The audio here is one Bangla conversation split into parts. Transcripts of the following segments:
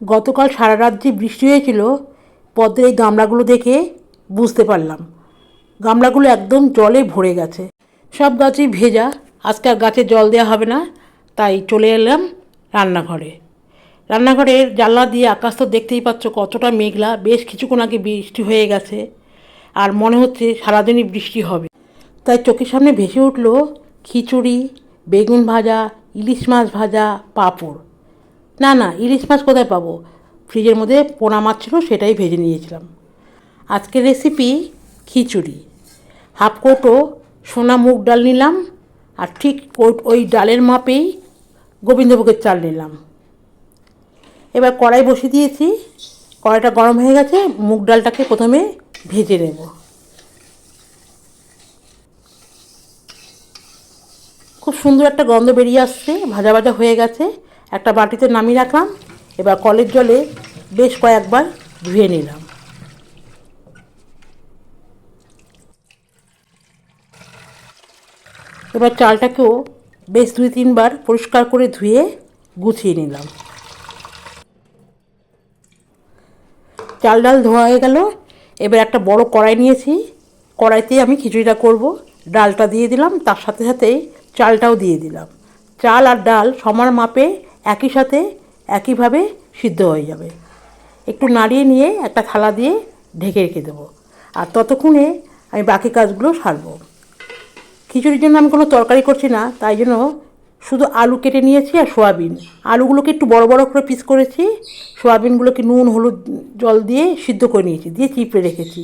গতকাল সারা রাত যে বৃষ্টি হয়েছিল পদ্মের এই গামলাগুলো দেখে বুঝতে পারলাম। গামলাগুলো একদম জলে ভরে গেছে। সব গাছই ভেজা, আজকে আর গাছে জল দেওয়া হবে না, তাই চলে এলাম রান্নাঘরে। রান্নাঘরের জানলা দিয়ে আকাশ তো দেখতেই পাচ্ছ কতটা মেঘলা, বেশ কিছুক্ষণ আগে বৃষ্টি হয়ে গেছে আর মনে হচ্ছে সারাদিনই বৃষ্টি হবে। তাই চোখের সামনে ভেসে উঠল খিচুড়ি, বেগুন ভাজা, ইলিশ মাছ ভাজা, পাঁপড়। না না, ইলিশ মাছ কোথায় পাবো? ফ্রিজের মধ্যে পোনা মাছ ছিল, সেটাই ভেজে নিয়েছিলাম। আজকের রেসিপি খিচুড়ি। হাফ কৌটো সোনা মুগ ডাল নিলাম, আর ঠিক ওই- ডালের মাপেই গোবিন্দভোগের চাল নিলাম। এবার কড়াই বসিয়ে দিয়েছি। কড়াইটা গরম হয়ে গেছে, মুগ ডালটাকে প্রথমে ভেজে নেব। খুব সুন্দর একটা গন্ধ বেরিয়ে আসছে, ভাজা ভাজা হয়ে গেছে। একটা বাটিতে নামিয়ে রাখলাম, এবার কলের জলে বেশ কয়েকবার ধুয়ে নিলাম। এবার চালটাকেও বেশ দুই তিনবার পরিষ্কার করে ধুয়ে গুছিয়ে নিলাম। চাল ডাল ধোয়া হয়ে গেল, এবার একটা বড় কড়াই নিয়েছি। কড়াইতে আমি খিচুড়িটা করব, ডালটা দিয়ে দিলাম, তার সাথে সাথেই চালটাও দিয়ে দিলাম। চাল আর ডাল সমান মাপে একই সাথে একইভাবে সিদ্ধ হয়ে যাবে। একটু নাড়িয়ে নিয়ে একটা থালা দিয়ে ঢেকে রেখে দেবো। আর ততক্ষণে আমি বাকি কাজগুলো সারবো। খিচুড়ির জন্য আমি কোনো তরকারি করছি না, তাই জন্য শুধু আলু কেটে নিয়েছি আর সোয়াবিন। আলুগুলোকে একটু বড় বড় করে পিস করেছি, সোয়াবিনগুলোকে নুন, হলুদ, জল দিয়ে সিদ্ধ করে নিয়েছি, দিয়ে চিপড়ে রেখেছি।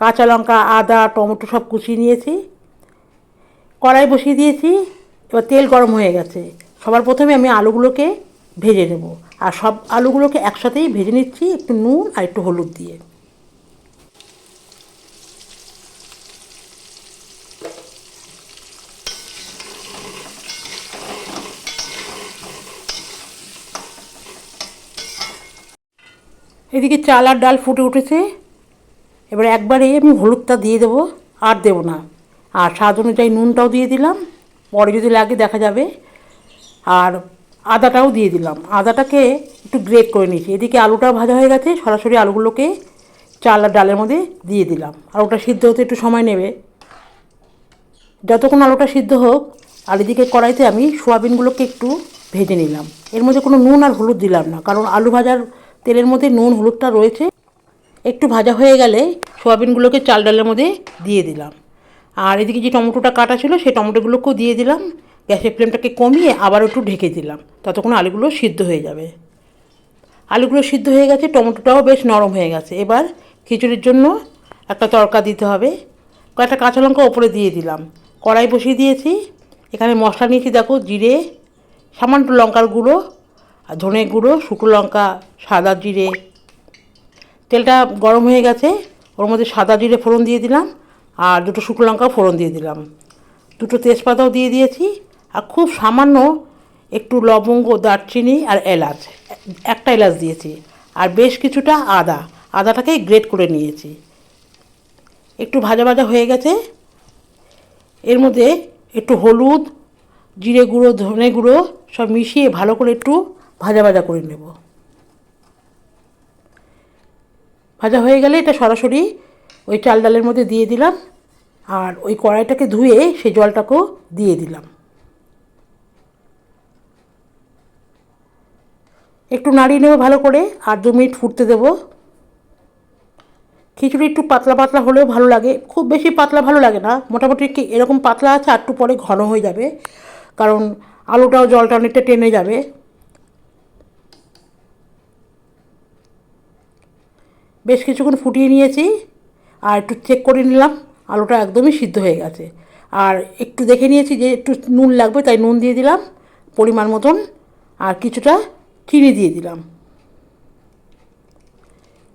কাঁচা লঙ্কা, আদা, টমেটো সব কুচিয়ে নিয়েছি। কড়াই বসিয়ে দিয়েছি, এবার তেল গরম হয়ে গেছে। সবার প্রথমে আমি আলুগুলোকে ভেজে নেব। আর সব আলুগুলোকে একসাথেই ভেজে নিচ্ছি একটু নুন আর একটু হলুদ দিয়ে। এদিকে চাল আর ডাল ফুটে উঠেছে। এবার একবারে আমি হলুদটা দিয়ে দেবো, আর দেবো না। আর স্বাদ অনুযায়ী নুনটাও দিয়ে দিলাম। পরে যদি লাগে দেখা যাবে। আর আদাটাও দিয়ে দিলাম। আদাটাকে একটু গ্রেট করে নিয়েছি। এদিকে আলুটাও ভাজা হয়ে গেছে, সরাসরি আলুগুলোকে চাল আর ডালের মধ্যে দিয়ে দিলাম। আলুটা সিদ্ধ হতে একটু সময় নেবে। যতক্ষণ আলুটা সিদ্ধ হোক, আর এদিকে কড়াইতে আমি সোয়াবিনগুলোকে একটু ভেজে নিলাম। এর মধ্যে কোনো নুন আর হলুদ দিলাম না, কারণ আলু ভাজার তেলের মধ্যে নুন, হলুদটা রয়েছে। একটু ভাজা হয়ে গেলে সোয়াবিনগুলোকে চাল ডালের মধ্যে দিয়ে দিলাম। আর এদিকে যে টমেটোটা কাটা ছিল, সেই টমেটোগুলোকেও দিয়ে দিলাম। গ্যাসের ফ্লেমটাকে কমিয়ে আবার একটু ঢেকে দিলাম। ততক্ষণ আলুগুলো সিদ্ধ হয়ে যাবে। আলুগুলো সিদ্ধ হয়ে গেছে, টমেটোটাও বেশ নরম হয়ে গেছে। এবার খিচুড়ির জন্য একটা তড়কা দিতে হবে। কয়েকটা কাঁচা লঙ্কা ওপরে দিয়ে দিলাম। কড়াই বসিয়ে দিয়েছি। এখানে মশলা নিয়েছি, দেখো, জিরে, সামান্য লঙ্কার গুঁড়ো আর ধনে গুঁড়ো, শুকনো লঙ্কা, সাদা জিরে। তেলটা গরম হয়ে গেছে। ওর মধ্যে সাদা জিরে ফোড়ন দিয়ে দিলাম আর দুটো শুকনো লঙ্কা ফোড়ন দিয়ে দিলাম। দুটো তেজপাতাও দিয়ে দিয়েছি। আর খুব সামান্য একটু লবঙ্গ, দারচিনি আর এলাচ। একটা এলাচ দিয়েছি। আর বেশ কিছুটা আদা। আদাটাকে গ্রেট করে নিয়েছি। একটু ভাজা ভাজা হয়ে গেছে। এর মধ্যে একটু হলুদ, জিরে গুঁড়ো, ধনে গুঁড়ো সব মিশিয়ে ভালো করে একটু ভাজা ভাজা করে নেব। ভাজা হয়ে গেলে এটা সরাসরি ওই চাল ডালের মধ্যে দিয়ে দিলাম। আর ওই কড়াইটাকে ধুয়ে সেই জলটাকেও দিয়ে দিলাম। একটু নাড়িয়ে নেব ভালো করে, আর দু মিনিট ফুটতে দেবো। খিচুড়ি একটু পাতলা পাতলা হলেও ভালো লাগে। খুব বেশি পাতলা ভালো লাগে না, মোটামুটি এরকম পাতলা আছে, আর একটু পরে ঘন হয়ে যাবে। কারণ আলুটাও জলটা অনেকটা টেনে যাবে। বেশ কিছুক্ষণ ফুটিয়ে নিয়েছি, আর একটু চেক করে নিলাম, আলুটা একদমই সিদ্ধ হয়ে গেছে। আর একটু দেখে নিয়েছি যে একটু নুন লাগবে, তাই নুন দিয়ে দিলাম, পরিমাণ মতন, আর কিছুটা চিনি দিয়ে দিলাম।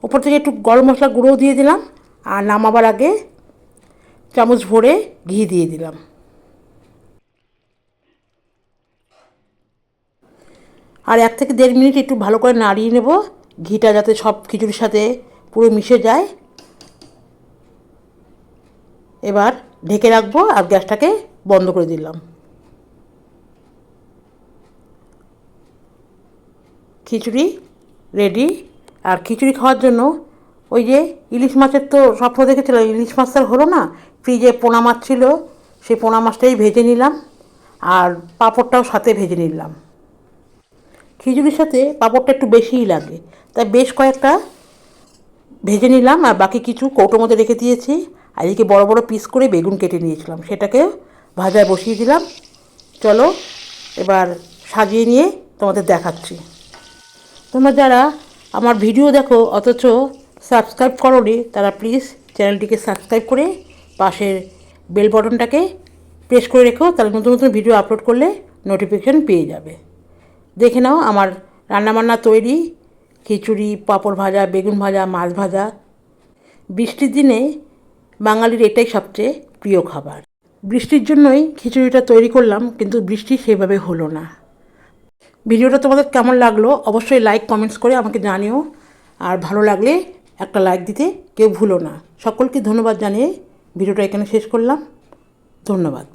ওপর থেকে একটু গরম মশলা গুঁড়োও দিয়ে দিলাম আর নামাবার আগে চামচ ভরে ঘি দিয়ে দিলাম। আর এক থেকে দেড় মিনিট একটু ভালো করে নাড়িয়ে নেব। ঘিটা যাতে সব খিচুড়ির সাথে পুরো মিশে যায়। এবার ঢেকে রাখব আর গ্যাসটাকে বন্ধ করে দিলাম। খিচুড়ি রেডি আর খিচুড়ি খাওয়ার জন্য ওই যে ইলিশ মাছের তো স্বপ্ন দেখেছিলাম ইলিশ মাছ আর হলো না, ফ্রিজে পোনা মাছ ছিল, সেই পোনা মাছটাই ভেজে নিলাম আর পাঁপড়টাও সাথে ভেজে নিলাম। খিচুড়ির সাথে পাঁপড়টা একটু বেশিই লাগে, তাই বেশ কয়েকটা ভেজে নিলাম আর বাকি কিছু কৌটোর মধ্যে রেখে দিয়েছি। আর এদিকে বড় বড় পিস করে বেগুন কেটে নিয়েছিলাম, সেটাকে ভাজায় বসিয়ে দিলাম। চলো এবার সাজিয়ে নিয়ে তোমাদের দেখাচ্ছি। তোমরা যারা আমার ভিডিও দেখো, অথচ সাবস্ক্রাইব করোনি, তারা প্লিজ চ্যানেলটিকে সাবস্ক্রাইব করে পাশের বেল বটনটাকে প্রেস করে রেখো, তাহলে নতুন নতুন ভিডিও আপলোড করলে নোটিফিকেশান পেয়ে যাবে। দেখে নাও আমার রান্নাবান্না তৈরি, খিচুড়ি, পাঁপড় ভাজা, বেগুন ভাজা, মাছ ভাজা। বৃষ্টির দিনে বাঙালির এটাই সবচেয়ে প্রিয় খাবার। বৃষ্টির জন্যই খিচুড়িটা তৈরি করলাম, কিন্তু বৃষ্টি সেভাবে হলো না। ভিডিওটা তোমাদের কেমন লাগল? অবশ্যই লাইক কমেন্টস করে আমাকে জানিও। আর ভালো লাগলে একটা লাইক দিতে কেউ ভুলো না। সকলকে ধন্যবাদ জানিয়ে ভিডিওটা এখানে শেষ করলাম। ধন্যবাদ।